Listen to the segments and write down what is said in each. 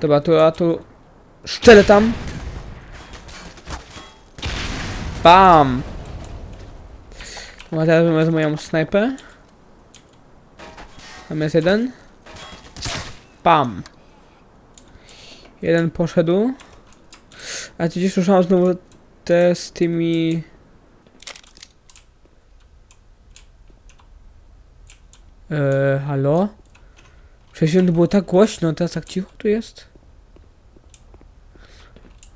Dobra, to ja tu szczelę tam. Bam! Dobra, teraz wezmę moją snajpę. Tam jest jeden. Bam! Jeden poszedł. A tu gdzieś znowu te z tymi... Eee, halo? To było tak głośno, teraz tak cicho tu jest?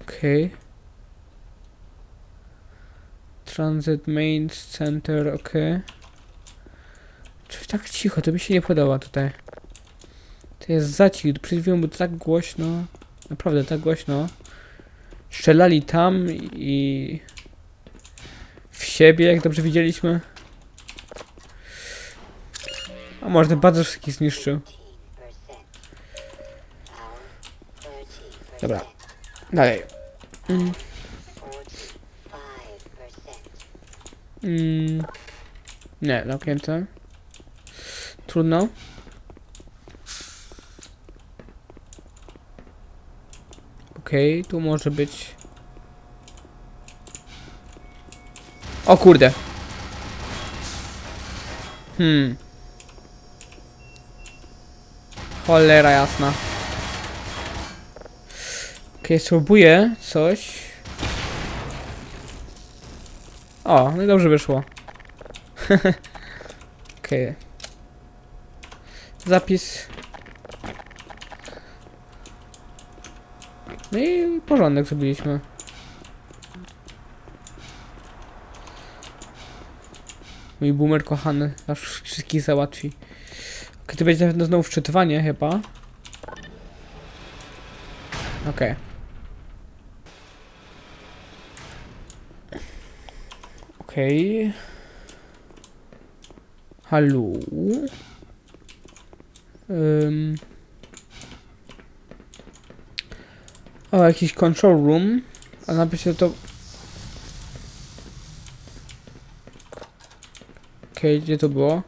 Okej. Transit Main Center, okej. Coś tak cicho, to mi się nie podoba tutaj. To jest za cicho, przed chwilą było tak głośno. Naprawdę tak głośno. Strzelali tam i... W siebie, jak dobrze widzieliśmy. A może ten bardzo wszystkich zniszczył. Dobra. Dalej. Mm. Mm. Nie, zamknięte. Trudno. Okej, tu może być... O kurde. Hmm. Cholera jasna. Okej, spróbuję coś. O, no i dobrze wyszło. Okej. Zapis. No i porządek zrobiliśmy. Mój boomer kochany, aż wszystkich załatwi. To będzie na pewno znowu wczytywanie chyba. Okej. Okej. Halo. Ym. O, jakiś control room. A napiszę to... Okej, gdzie to było?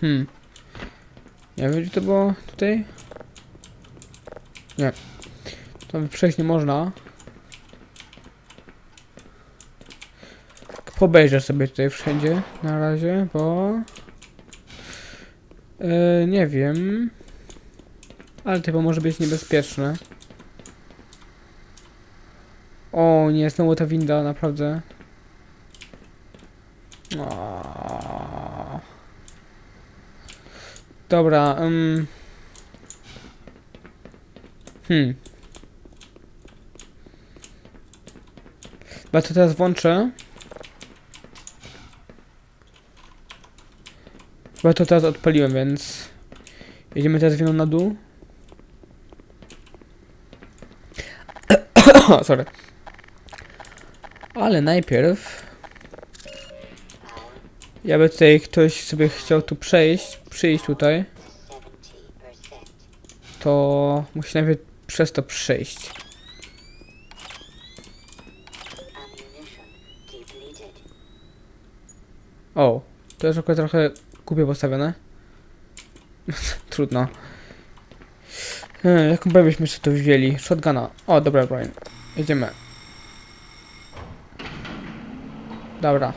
Hmm. Nie wiem, gdzie to było tutaj? Nie. Tam przejść nie można. Pobejrzę sobie tutaj wszędzie na razie, bo... Yy, nie wiem. Ale to może być niebezpieczne. O nie, znowu ta winda, naprawdę. Aaaa. Dobra, um... Hmm. Chyba to teraz włączę. Chyba to teraz odpaliłem, więc... Jedziemy teraz winą na dół. Sorry. Ale najpierw... Ja by tutaj ktoś sobie chciał tu przejść, przyjść tutaj, to musi najpierw przez to przejść. O, to jest akurat trochę głupio postawione. Trudno. Hmm, jaką broń byśmy sobie tu wzięli? Shotguna. O, dobra broń. Jedziemy. Dobra.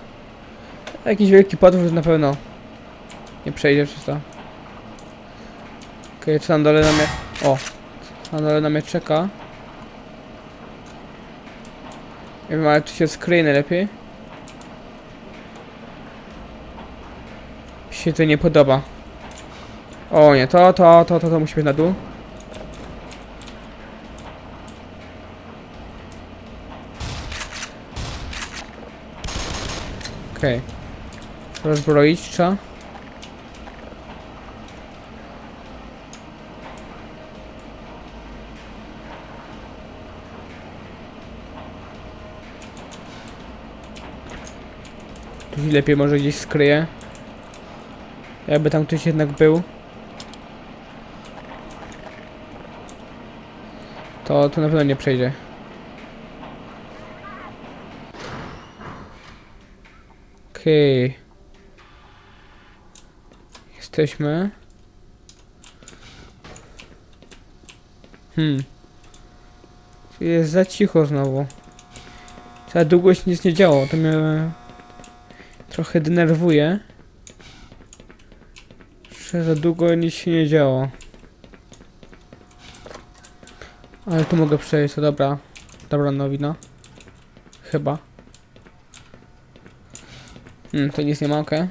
Jakiś wielki potwór na pewno nie przejdzie przez to. Okej, okay, co na dole na mnie... O! Na dole na mnie czeka. Nie wiem, ale tu się skryje najlepiej. Się to nie podoba. O nie, to, to, to, to, to musi być na dół. Okej. Okay. Rozbroić trzeba. Tu lepiej może gdzieś skryje. Jakby tam ktoś jednak był. To tu na pewno nie przejdzie. Okej. Okay. Jesteśmy. Hmm. Jest za cicho znowu. Za długo się nic nie działo, to mnie trochę denerwuje. Że za długo nic się nie działo. Ale tu mogę przejść, to dobra. Dobra nowina. Chyba. Hmm, to nic nie ma, okej.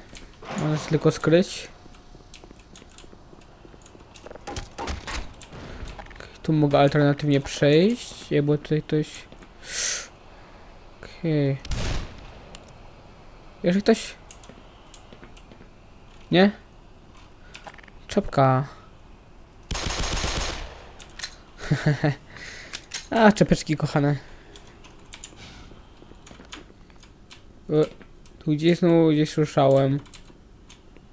Możesz tylko skryć. Tu mogę alternatywnie przejść, bo tutaj ktoś... Okej. Jeżeli ktoś... Nie? Czapka. A, czepeczki kochane. E, tu gdzieś znowu gdzieś słyszałem.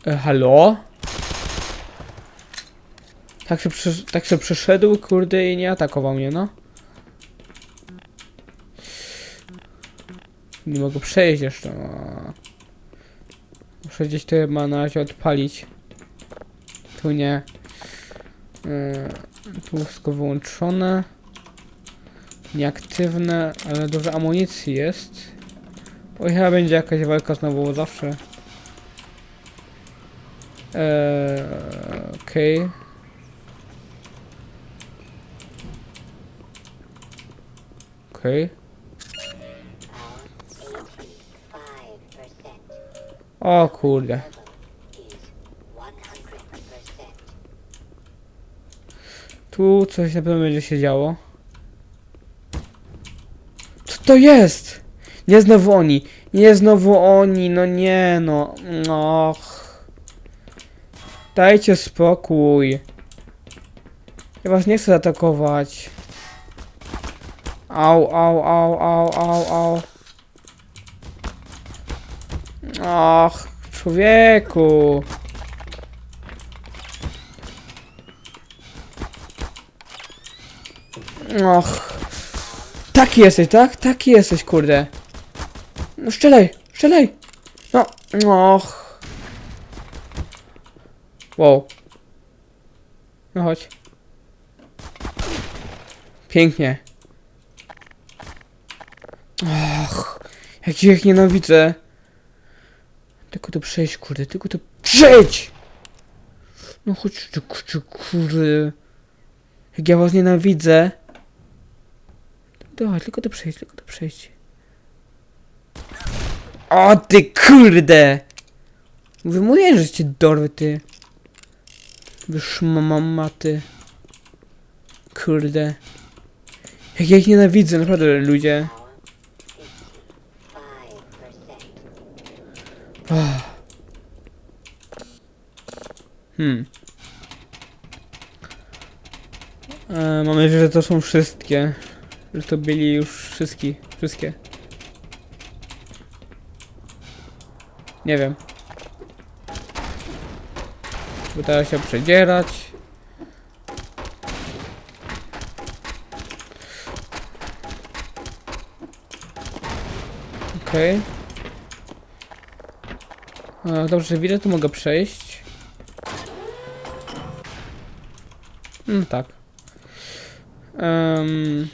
E, halo? Tak się, tak się przyszedł, kurde, i nie atakował mnie, no. Nie mogę przejść jeszcze. No. Muszę gdzieś to chyba na razie odpalić. Tu nie. Yy, tu wszystko wyłączone. Nieaktywne, ale dużo amunicji jest. O, chyba będzie jakaś walka znowu, zawsze. Eee, okej. Okej. O kurde. Tu coś na pewno będzie się działo. Co to jest? Nie znowu oni. Nie znowu oni. No nie no. Och. Dajcie spokój. Ja was nie chcę atakować. Au, au, au, au, au, au. Och, człowieku. Och. Taki jesteś, tak? Taki jesteś, kurde. No strzelaj, strzelaj. No, och. Wow. No chodź. Pięknie. Och, jak ich nienawidzę. Tylko tu przejść, kurde, tylko tu przejdź! No chodź, kurde. Jak ja was nienawidzę. Dawaj, tylko to przejść, tylko to przejść. O ty kurde! Mówię, że cię dorwy, ty. Wysz. Kurde. Jak ja ich nienawidzę, naprawdę, ludzie. Oh. Hmm. E, mam nadzieję, że to są wszystkie. Że to byli już wszystkie. Wszystkie. Nie wiem. Teraz się przedzierać. Okej. E, Dobrze, widzę, tu mogę przejść. No tak. Um,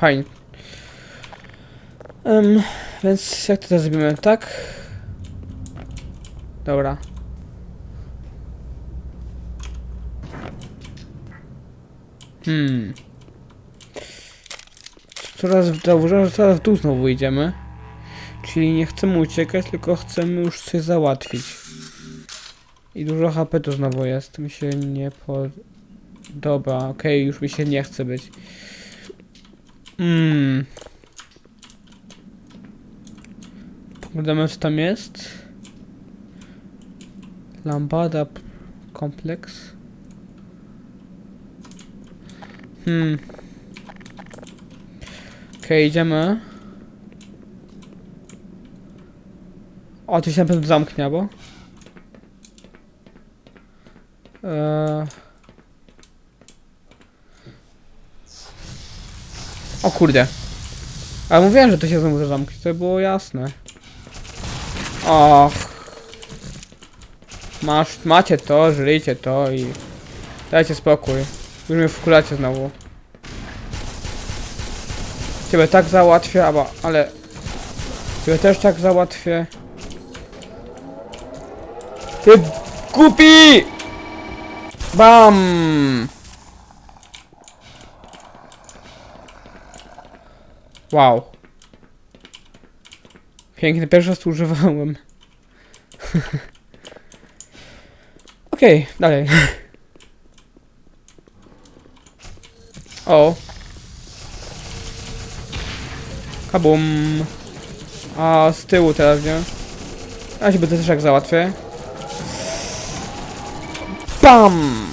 fajnie. Um, więc jak to teraz zrobimy? Tak? Dobra. Hmm. Coraz, zauważyłem, że coraz w dół znowu idziemy. Czyli nie chcemy uciekać, tylko chcemy już coś załatwić. I dużo HP tu znowu jest. Mi się nie podoba. Okej, już mi się nie chce być. Mmm. Poglądamy co tam jest. Lambada kompleks. Hmm. Okej, idziemy. O, to się na pewno zamknie, bo. Eee... O kurde. Ale mówiłem, że to się znowu zamknie, to było jasne. Och. Masz, macie to, żyjcie to i... Dajcie spokój. Już mnie wkulacie znowu. Ciebie tak załatwię, albo, ale... Ciebie też tak załatwię. Ty głupi! Bam! Wow. Piękny, pierwszy raz używałem. Okej, dalej. O. Kabum. A z tyłu teraz, nie? Ja się będę też jak załatwię. Bam!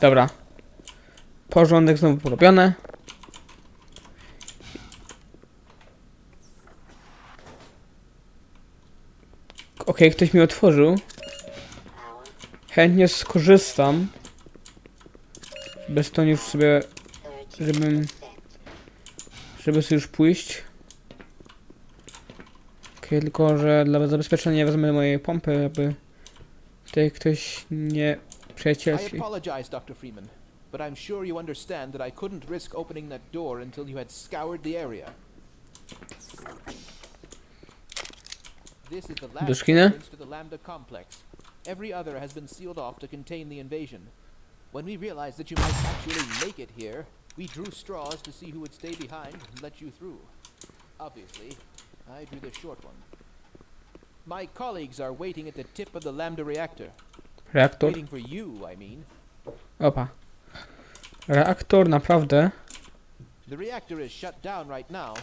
Dobra. Porządek znowu porobiony. Okej, ktoś mi otworzył. Chętnie skorzystam. Bez to już sobie, żebym, żeby sobie już pójść. Okej, tylko że dla zabezpieczenia wezmę mojej pompy, aby tutaj ktoś nie I przyjacielski. apologize, Dr. Freeman, but I'm sure you understand that I couldn't risk opening that door until you had scoured the area. This is the last entrance to the Lambda complex. Every other has been sealed off to contain the invasion. When we realized that you might actually make it here, we drew straws to see who would stay behind and let you through. Obviously, I drew the short one. My colleagues are waiting at the tip of the Lambda reactor. Reaktor? Waiting for you, I mean. Opa. Reaktor, naprawdę. The reactor is shut down right now.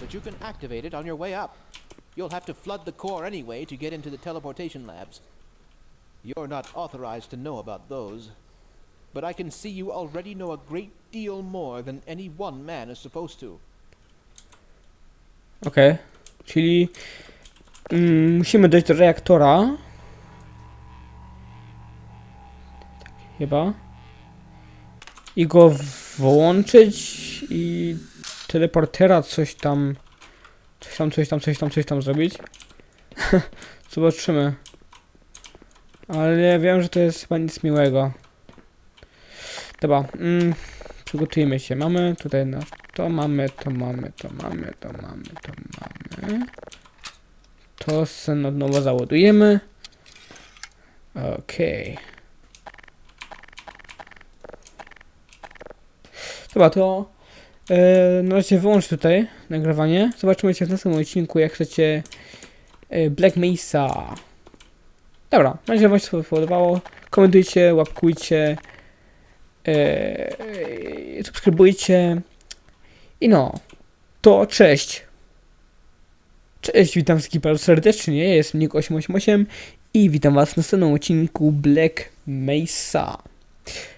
But you can activate it on your way up. You'll have to flood the core anyway to get into the teleportation labs. You're not authorized to know about those. But I can see you already know a great deal more than any one man is supposed to. Okej. Czyli mm, musimy dojść do reaktora. Chyba. I go włączyć i teleportera coś tam coś tam, coś tam, coś tam, coś tam zrobić. Zobaczymy. Ale wiem, że to jest chyba nic miłego. Dobra, mm, przygotujmy się. Mamy tutaj nasz to mamy, to mamy, to mamy, to mamy, to mamy. To se na nowo załadujemy. Okej. Dobra, to e, na razie wyłącz tutaj nagrywanie. Zobaczymy się w następnym odcinku, jak chcecie e, Black Mesa. Dobra, nadzieję, że Wam się podobało. Komentujcie, łapkujcie, e, subskrybujcie. I no, to cześć. Cześć, witam wszystkich bardzo serdecznie, jestem Nick888 i witam was w następnym odcinku Black Mesa.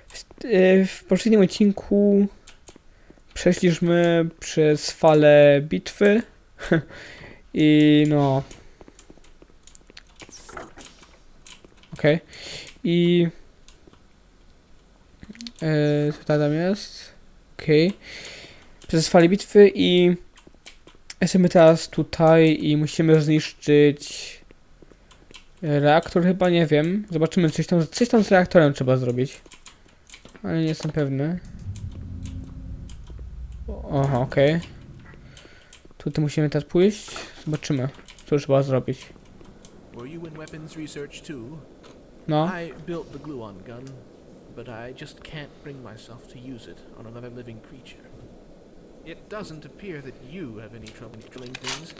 W, w poprzednim odcinku przeszliśmy przez falę bitwy i no... Okej. I... E, co tam jest? Okej przez fali bitwy i jesteśmy teraz tutaj i musimy zniszczyć reaktor chyba, nie wiem. Zobaczymy, coś tam, coś tam z reaktorem trzeba zrobić. Ale nie jestem pewny. Aha, okej. Tutaj musimy teraz pójść. Zobaczymy, co trzeba zrobić. Were you in weapons research too? No, I built the gluon gun, but I just can't bring myself to use it on another living creature. It doesn't appear that you have any trouble killing things.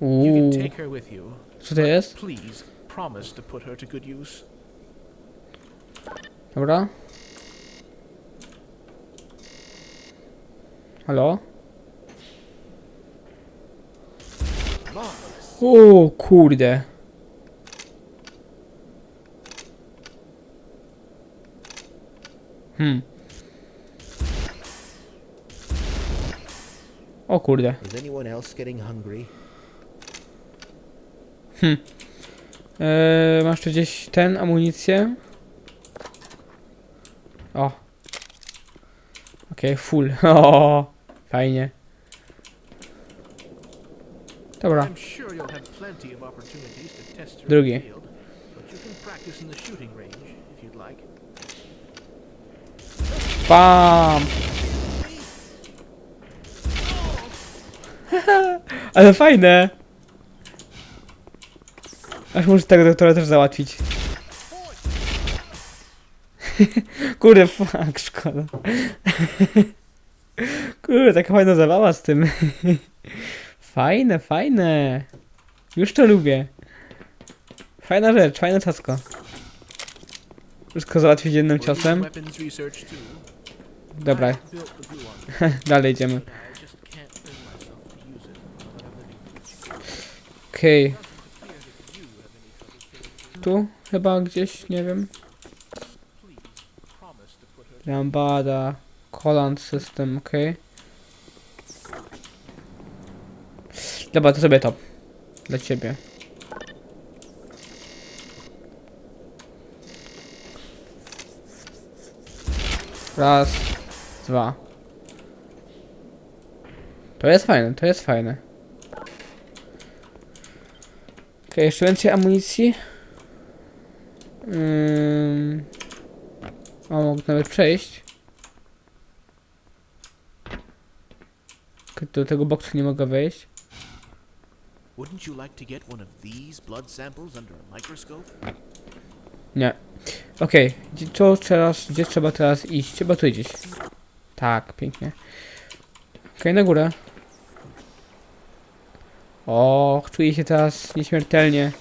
You can take her with you. co to jest? Please promise to put her to good use. Dobra. Halo? O kurde. Hmm. O kurde. Hungry? Eee, masz tu gdzieś ten, amunicję? O. Okej, full. O, fajnie. Dobra. Like. Bam! Ale fajne! Aż muszę tego doktora też załatwić. Kurde, fuck, szkoda. Kurde, taka fajna zabawa z tym. Fajne, fajne. Już to lubię. Fajna rzecz, fajne cacko. Wszystko załatwić jednym ciosem. Dobra, dalej idziemy. Okej, things. tu chyba gdzieś, nie wiem. Lambada, Collant System, okej. Dobra, to sobie to. Dla ciebie. Raz, dwa. To jest fajne, to jest fajne. Okej, jeszcze więcej amunicji. Ym... O, mogę nawet przejść. Do tego boksu nie mogę wejść. Wouldn't you like to get one of these blood samples under a microscope? Nie. Okej, gdzie, co teraz, gdzie trzeba teraz iść? Trzeba tu gdzieś. Tak, pięknie. Okej, na górę. O, czuję się teraz nieśmiertelnie.